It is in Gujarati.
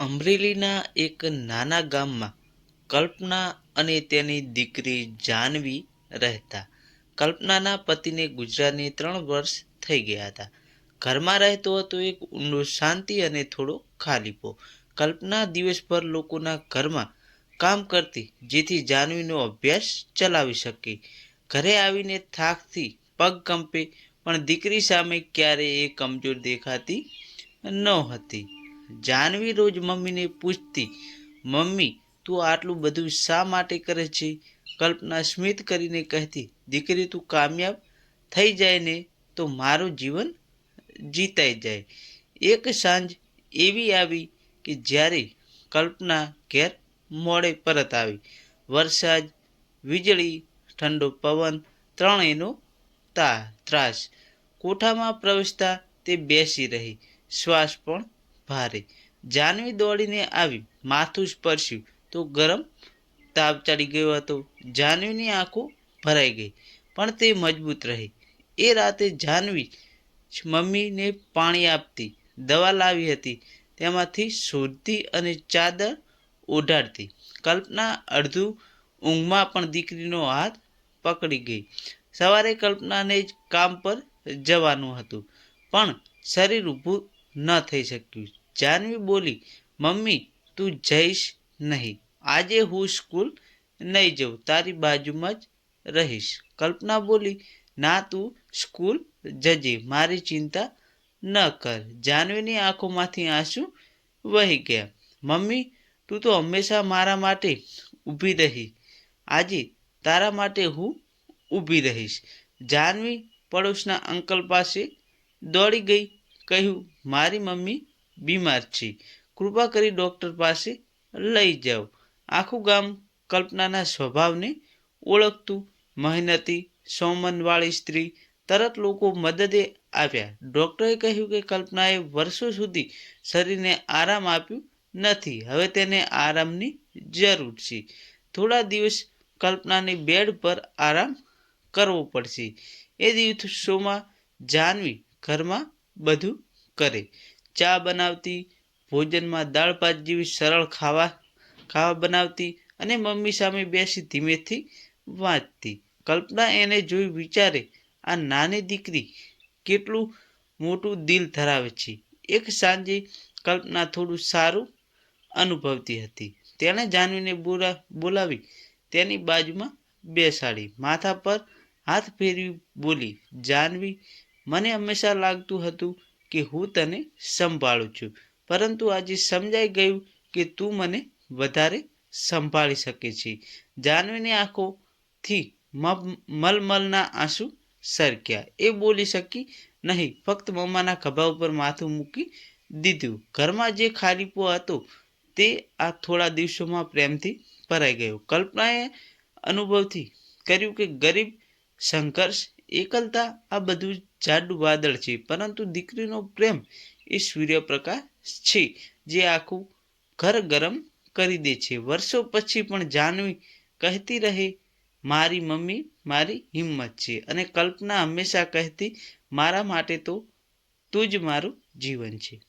અમરેલીના એક નાના ગામમાં કલ્પના અને તેની દીકરી જાહ્નવી રહેતા. કલ્પનાના પતિને ગુજરાતની ત્રણ વર્ષ થઈ ગયા હતા. ઘરમાં રહેતો હતો એક ઊંડો શાંતિ અને થોડો ખાલીપો. કલ્પના દિવસભર લોકોના ઘરમાં કામ કરતી, જેથી જાનવીનો અભ્યાસ ચલાવી શકે. ઘરે આવીને થાકથી પગ કંપે, પણ દીકરી સામે ક્યારેય એ કમજોર દેખાતી નહોતી જાહ્નવી રોજ મમ્મીને પૂછતી, મમ્મી, તું આટલું બધું શા માટે કરે છે? કલ્પના સ્મિત કરીને કહેતી, દીકરી, તું કામયાબ થઈ જાય ને તો મારું જીવન જીતાઈ જાય. એક સાંજ એવી આવી કે જ્યારે કલ્પના ઘેર મોડે પરત આવી. વરસાદ, વીજળી, ઠંડો પવન, ત્રણેયનો તા, ત્રાસ. કોઠામાં પ્રવેશતા તે બેસી રહી. શ્વાસ પણ ભારે. જાનવી દોડીને આવી, માથું સ્પર્શ્યું. તો ગરમ તાપ ચડી ગયો હતો. જાનવીની આંખો ભરાઈ ગઈ, પણ તે મજબૂત રહી. એ રાતે જાનવી મમ્મીને પાણી આપતી, દવા લાવી હતી. તેમાંથી શોધતી અને ચાદર ઓઢાડતી. કલ્પના અડધું ઊંઘમાં પણ દીકરીનો હાથ પકડી ગઈ. સવારે કલ્પનાને જ કામ પર જવાનું હતું, પણ શરીર ઊભું ન થઈ શક્યું. જાહ્નવી બોલી, મમ્મી, તું જઈશ નહીં. આજે હું સ્કૂલ નહીં જઉં. તારી બાજુમાં જ રહીશ. કલ્પના બોલી, ના તું સ્કૂલ જજે. મારી ચિંતા ન કર. જાનવીની આંખોમાંથી આંસુ વહી ગયા. મમ્મી, તું તો હંમેશા મારા માટે ઊભી રહી. આજે તારા માટે હું ઊભી રહીશ. જાનવી પડોશના અંકલ પાસે દોડી ગઈ, કહ્યું, મારી મમ્મી બીમાર છે. કૃપા કરી ડૉક્ટર પાસે લઈ જાઓ. આખું ગામ કલ્પનાના સ્વભાવને ઓળખતું. મહેનતી, સોમનવાળી સ્ત્રી, તરત લોકો મદદે આવ્યા. ડૉક્ટરે કહ્યું કે કલ્પનાએ વર્ષો સુધી શરીરને આરામ આપ્યું નથી. હવે તેને આરામની જરૂર છે. થોડા દિવસ કલ્પનાને બેડ પર આરામ કરવો પડશે. એ દિવસોમાં જાનવી ઘરમાં બધું કરે. ચા બનાવતી, ભોજનમાં દાળ ભાત જેવી સરળ ખાવા ખાવા બનાવતી અને મમ્મી સામે બેસી ધીમેથી વાંચતી. કલ્પના એને જોઈ વિચારે, આ નાની દીકરી કેટલું મોટું દિલ ધરાવે છે. એક સાંજે કલ્પના થોડું સારું અનુભવતી હતી. તેણે જાનવીને બોલા, બોલાવી, તેની બાજુમાં બેસાડી. માથા પર હાથ ફેરવી બોલી, જાનવી, મને હંમેશા લાગતું હતું કે હું તને સંભાળું છું. પરંતુ આજે સમજાઈ ગયું કે તું મને વધારે સંભાળી શકે છે. જાનવીની આંખોથી મલમલના આંસુ સરક્યા. એ બોલી શકી નહીં, ફક્ત મમ્માના ખભા ઉપર માથું મૂકી દીધું. ઘરમાં જે ખાલીપો હતો તે આ થોડા દિવસોમાં પ્રેમથી ભરાઈ ગયો. કલ્પનાએ અનુભવથી કર્યું કે ગરીબ, સંઘર્ષ, એકલતા આ બધું જાડું વાદળ છે. પરંતુ દીકરીનો પ્રેમ એ સૂર્યપ્રકાશ છે, જે આખું ઘર ગરમ કરી દે છે. વર્ષો પછી પણ જાનવી કહેતી રહે, મારી મમ્મી મારી હિંમત છે. અને કલ્પના હંમેશા કહેતી, મારા માટે તો તું જ મારું જીવન છે.